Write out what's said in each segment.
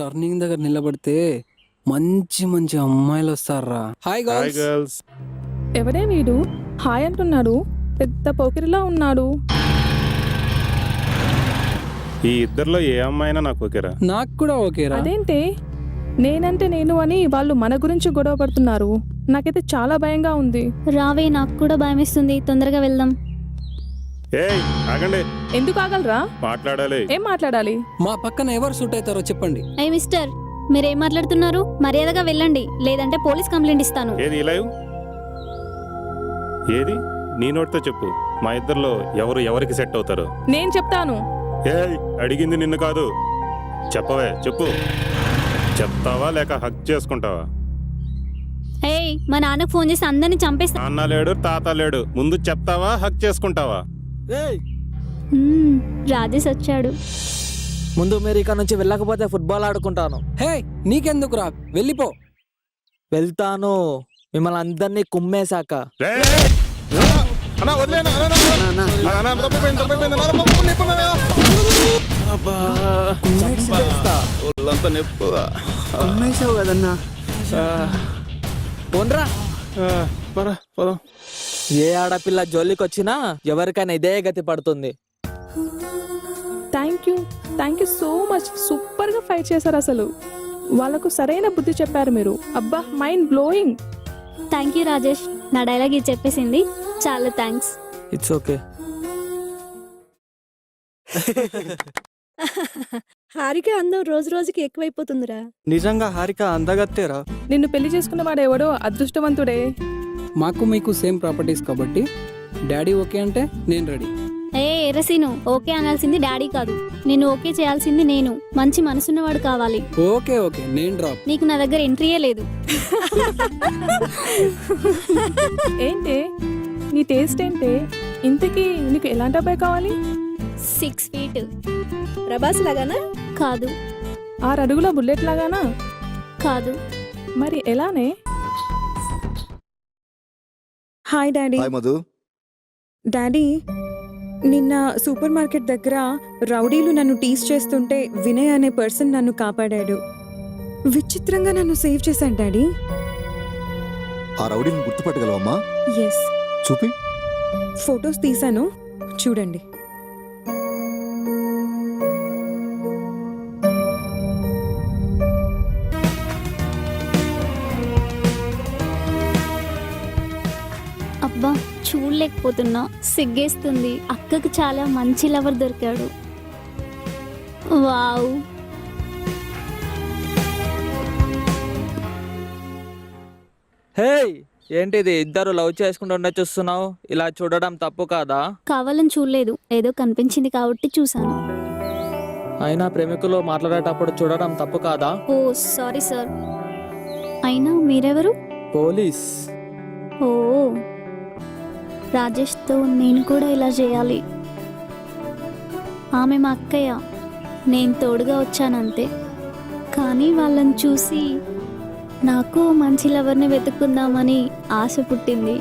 Turning దగ్గర నిలబడితే మంచి మంచి అమ్మాయిలు వస్తారా హాయ్ హాయ్ గర్ల్స్ ఎవడే వీడు? హాయ్ అంటున్నాడు. పెద్ద పోకిరిలా ఉన్నాడు. ఈ ఇద్దరిలో ఏ అమ్మాయినా నాకు ఓకేరా. నాకు కూడా ఓకేరా. అదేంటి? నేనంటే నేను అని వాళ్ళు మన గురించి గొడవ పడుతున్నారు. నాకైతే చాలా భయంగా ఉంది. రావే నాకు కూడా భయమేస్తుంది. తొందరగా వెళ్దాం. ఏయ్ ఆగండి. ఎందుకు ఆగలరా? మాట్లాడాలి. ఏం మాట్లాడాలి? మా పక్కన ఎవరు సూట్ అవుతారో చెప్పండి. ఏ మిస్టర్ మీరేం మాట్లాడుతున్నారు? మర్యాదగా వెళ్ళండి. లేదంటే పోలీస్ కంప్లైంట్ ఇస్తాను. ఏది లైవ్ ఏది? నీ నోటితో చెప్పు. మా ఇద్దరిలో ఎవరు ఎవరికి సెట్ అవుతారు. నేను చెప్తాను. ఏయ్ అడిగింది నిన్ను కాదు. చెప్పవే చెప్పు. చెప్తావా లేక హక్ చేసుకుంటావా? ఏయ్ మా నాన్నకు ఫోన్ చేసి అందరిని చంపేస్తా నాన్న లేడు తాత లేడు. ముందు చెప్తావా హక్ చేసుకుంటావా? రాజేష్ వచ్చాడు. ముందు మీరు ఇక్కడ నుంచి వెళ్ళకపోతే ఫుట్బాల్ ఆడుకుంటాను. హే నీకెందుకు రా వెళ్ళిపో. వెళ్తాను. మిమ్మల్ని అందరినీ కుమ్మేశాక. కుమ్మేశావు కదన్నా. పోన్రా. పద, పద. ఏ ఆడపిల్ల జోలికి వచ్చినా ఎవరికైనా ఇదే గతి పడుతుంది. Thank you thank you so much సూపర్గా ఫైట్ చేశారు అసలు. వాళ్ళకు సరైన బుద్ధి చెప్పారు మీరు. అబ్బా mind blowing thank you Rajesh నా డైలాగ్ ఇది చెప్పేసింది. చాలా థ్యాంక్స్ ఇట్స్ ఓకే హారిక అందం రోజు రోజుకి ఎక్కువైపోతుందిరా. నిజంగా హారిక అందగత్తేరా? నిన్ను పెళ్ళి చేసుకున్న వాడు ఎవడో అదృష్టవంతుడే. మాకు మీకు సేమ్ ప్రాపర్టీస్ కాబట్టి డాడీ ఓకే అంటే నేను రెడీ. ఏ ఎర్రసీను ఓకే అనాల్సింది డాడీ కాదు. నేను ఓకే చేయాల్సింది నేను. మంచి మనసున్నవాడు కావాలి. ఓకే ఓకే నేను డ్రాప్. నీకు నా దగ్గర ఎంట్రీయే లేదు. ఏంటి? నీ టేస్ట్ ఏంటి? ఇంతకీ నీకు ఎలాంటి అబ్బాయి కావాలి? సిక్స్ ఫీట్ ప్రభాస్ లాగానా? కాదు. ఆరు అడుగుల బుల్లెట్ లాగానా? కాదు. మరి ఎలానే? Hi daddy hi Madhu. Daddy నిన్న సూపర్ మార్కెట్ దగ్గర రౌడీలు నన్ను టీస్ చేస్తుంటే వినయ్ అనే పర్సన్ నన్ను కాపాడాడు. విచిత్రంగా నన్ను సేవ్ చేశాడు డాడీ ఆ రౌడీని గుర్తుపట్టగలవమ్మా? ఎస్ చూపి. ఫొటోస్ తీశాను. చూడండి. చూడలేకపోతున్నా సిగ్గేస్తుంది. అక్కకు చాలా మంచి లవర్ దొరికాడు. వావ్. హే ఏంటిది? ఇద్దరు లవ్ చేసుకుంటూ చూస్తున్నావు? ఇలా చూడడం తప్పు కాదా? కావాలని చూడలేదు. ఏదో కనిపించింది కాబట్టి చూశాను. అయినా ప్రేమికులు మాట్లాడేటప్పుడు చూడడం తప్పు కాదా? Oh sorry sir. అయినా మీరెవరు? పోలీస్. ఓ. రాజేష్తో నేను కూడా ఇలా చేయాలి. ఆమె మా అక్కయ్య. నేను తోడుగా వచ్చానంతే. కానీ వాళ్ళని చూసి నాకు మంచి లవర్ని వెతుక్కుందామని ఆశ పుట్టింది?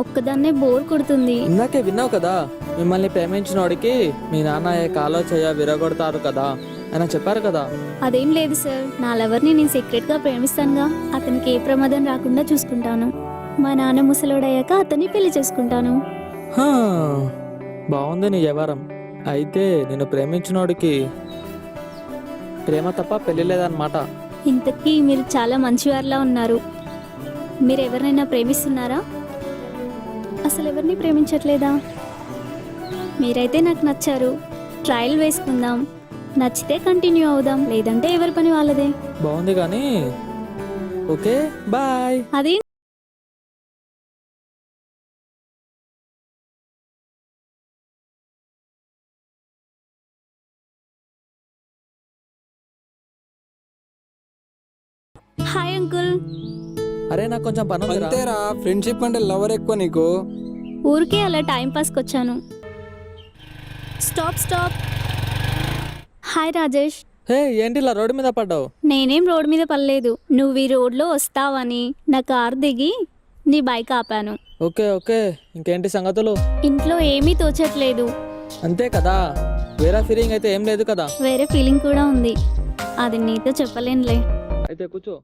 ఒక్కదాన్నే బోర్ కొడుతుంది. ఇందాకే విన్నావు కదా మిమ్మల్ని ప్రేమించినోడికి మీ నాన్న ఏ కాలో చెయ్య విరగొడతారు కదా ఆయన చెప్పారు కదా. అదేం లేదు సార్ నా లవర్ని నేను సీక్రెట్గా ప్రేమిస్తానుగా అతనికి ఏ ప్రమాదం రాకుండా చూసుకుంటాను. మా నాన్న ముసలోడయ్యాక అతన్ని పెళ్ళి చేసుకుంటాను. హా, బాగుంది నీ వ్యవహారం. అయితే నేను ప్రేమించినోడికి ప్రేమ తప్ప పెళ్ళి లేదన్నమాట. ఇంతకీ మీరు చాలా మంచివారిలా ఉన్నారు. మీరు ఎవరినైనా ప్రేమిస్తున్నారా? అసలు ఎవరిని ప్రేమించట్లేదా? మీరైతే నాకు నచ్చారు. ట్రయల్ వేసుకుందాం. నచ్చితే కంటిన్యూ అవుదాం. లేదంటే ఎవరి పని వాళ్ళదే. బాగుంది కానీ ఓకే బాయ్. అది అరే నాకు కొంచెం పని ఉందిరా. అంతేరా ఫ్రెండ్షిప్ అంటే లవర్ ఎక్కువ నీకు. ఊరికే అలా టైం పాస్కి వచ్చాను. Stop stop hi Rajesh hey ఏంటి ఇలా రోడ్డు మీద పడ్డావు? నేనేం రోడ్ మీద పడలేదు. నువ్వు ఈ రోడ్లో వస్తావని నా కార్ దిగి నీ బైక్ ఆపాను. Okay okay. ఇంకేంటి సంగతులు? ఇంట్లో ఏమీ తోచట్లేదు. అంతే కదా? వేరే ఫీలింగ్ అయితే ఏం లేదు కదా? వేరే ఫీలింగ్ కూడా ఉంది. అది నీతో చెప్పలేనులే. అయితే కూర్చో.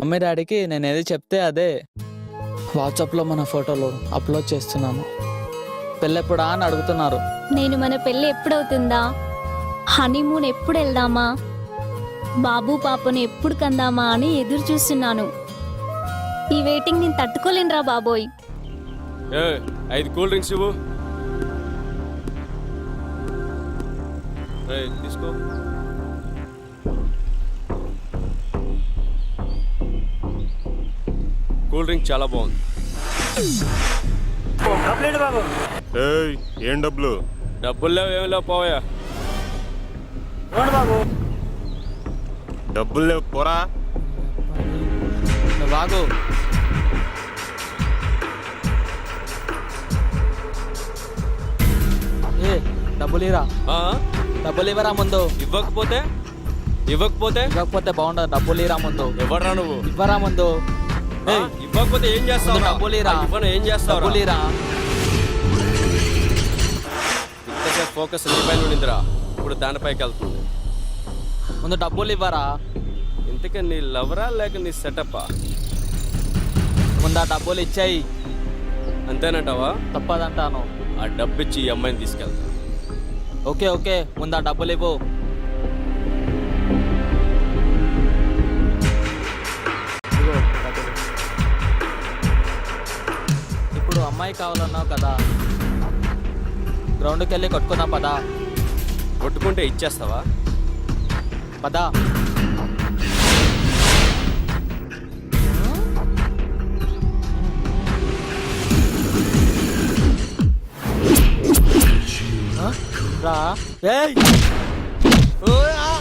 మమ్మీ డాడీకి నేను ఏది చెప్తే అదే. వాట్సాప్లో మన ఫోటోలు అప్లోడ్ చేస్తున్నాను. పెళ్ళెప్పుడా అని అడుగుతున్నారు. నేను మన పెళ్ళి ఎప్పుడవుతుందా? హనీమూన్ ఎప్పుడు వెళ్దామా? బాబు పాపను ఎప్పుడు కందామా అని ఎదురు చూస్తున్నాను. ఈ వెయిటింగ్ నేను తట్టుకోలేనురా బాబోయ్. ఏ ఐదు కూల్ డ్రింక్స్ ఇవ్వు. ఏయ్, తీసుకో. కూల్ డ్రింక్ చాలా బాగుంది. ఏయ్ ఏం డబ్బులు? డబ్బులు లేవు ఏమి లేవు పోయా డబ్బులు లేవు పోరా. బాగు. ఏ డబ్బులు ఇరా ఆ? డబ్బులు ఇవ్వరా ముందు? ఇవ్వకపోతే? ఇవ్వకపోతే? ఇవ్వకపోతే బాగుండదు డబ్బులు ఇరా ముందు? ఎవడరా నువ్వు? ఇవ్వరా ముందు? ఇవ్వకపోతే ఏం చేస్తావు ముందు డబ్బులు ఇరా. ఇవ్వను ఏం చేస్తావు డబ్బులు ఇరా ఇంతసేపు ఫోకస్ నీపైన ఉండిందిరా. ఇప్పుడు దానిపైకి వెళ్తుంది. ముందు డబ్బులు ఇవ్వరా? ఇంతకీ నీ లవరా లేక నీ సెటప్పా? ముందు ఆ డబ్బులు ఇచ్చాయి. అంతేనంటావా? తప్పదంటాను. ఆ డబ్బు ఇచ్చి ఈ అమ్మాయిని తీసుకెళ్తా. Okay okay. ముందు ఆ డబ్బులు ఇవ్వు. అమ్మాయి కావాలన్నావు కదా. గ్రౌండ్కి వెళ్ళి కొట్టుకుందాం పదా. కొట్టుకుంటే ఇచ్చేస్తావా? పదా. రా. ఏయ్! ఓయ్, ఆ! ఏయ్,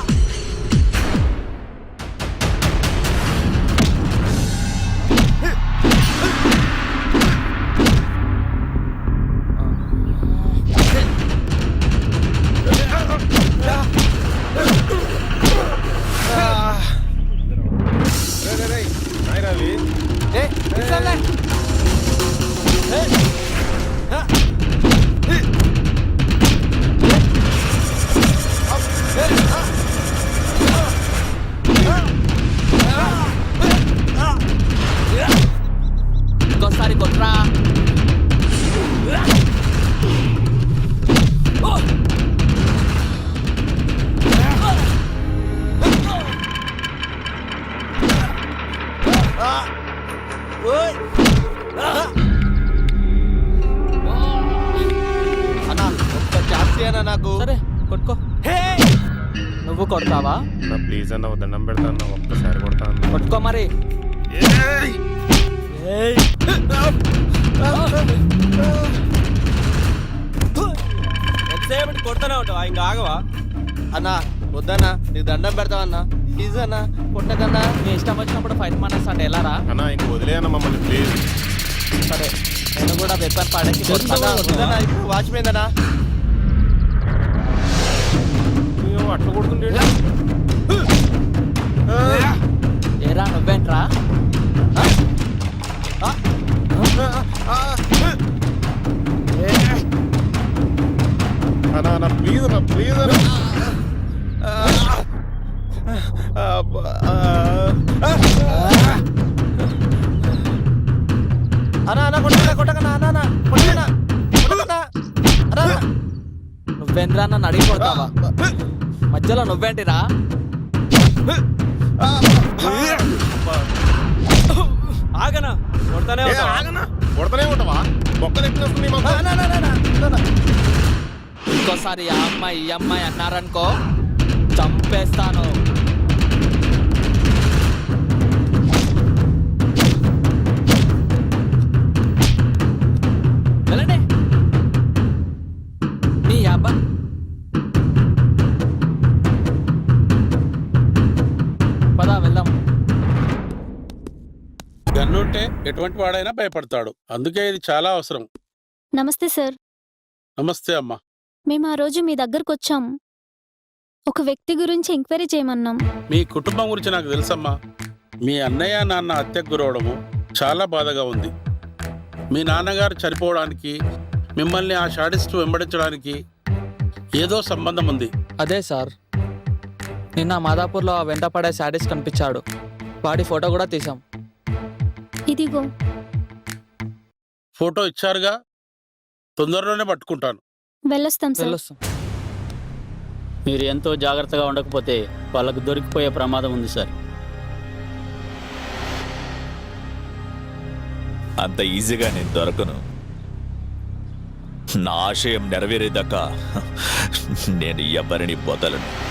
అన్నా ఒక్క ఛాన్స్ ఇయ్యనా నాకు సరే కొట్టుకో. నువ్వు కొడతావా? నా ప్లీజ్ అన్న దండం పెడతా అన్న ఒక్కసారి కొడతా అన్న. కొట్టుకో మరి. ఎంతసేపు కొడతానే ఉంటావా ఇంకా ఆగవా? అన్నా వద్దన్నా నీకు దండం పెడతావన్నా ప్లీజ్ అన్నా కొట్టకన్నా. నీ ఇష్టం వచ్చినప్పుడు ఫైట్ మానేస్తా అంటే ఎలా రా అన్నా ఇంక వదిలేయన్న మమ్మల్ని ప్లీజ్. సరే నేను కూడా వెపన్ పాడేసి అన్నా కొడతాను. వద్దన్నా ఇప్పుడు? వాచిపోయిందన్నా అట్లా కొడుతుండే ఏరా నువ్వేంట్రా? నన్ను అడిగి కొడతావా మధ్యలో నువ్వేంటిరా? ఆగనా? కొడతానే ఉంటావా? ఆగన్నా కొడతనే ఉంటావా? బొక్కలు అన్నా, అన్నా. ఇంకోసారి ఆ అమ్మాయి ఈ అమ్మాయి అన్నారనుకో చంపేస్తాను. ఎటువంటి వాడైనా భయపడతాడు. అందుకే ఇది చాలా అవసరం. నమస్తే సార్. నమస్తే అమ్మా. మేము ఆ రోజు మీ దగ్గరకు వచ్చాం ఒక వ్యక్తి గురించి ఎంక్వైరీ చేయమన్నాం. మీ కుటుంబం గురించి నాకు తెలుసమ్మా. మీ అన్నయ్య నాన్న హత్యకు గురవడము చాలా బాధగా ఉంది. మీ నాన్నగారు చనిపోవడానికి మిమ్మల్ని ఆ షాడిస్ట్ వెంబడించడానికి ఏదో సంబంధం ఉంది. అదే సార్. నిన్న మాదాపూర్లో ఆ వెంట పడే శాడీస్ కనిపించాడు. వాడి ఫోటో కూడా తీసాం ఇదిగో. ఫోటో ఇచ్చారుగా? తొందరలోనే పట్టుకుంటాను. వెళ్ళొస్తాం సార్. వెళ్ళొస్తాం. మీరు ఎంతో జాగ్రత్తగా ఉండకపోతే వాళ్ళకు దొరికిపోయే ప్రమాదం ఉంది సార్. అంత ఈజీగా నేను దొరకను. నా ఆశయం నెరవేరేదాకా నేను ఎవరిని వదలను.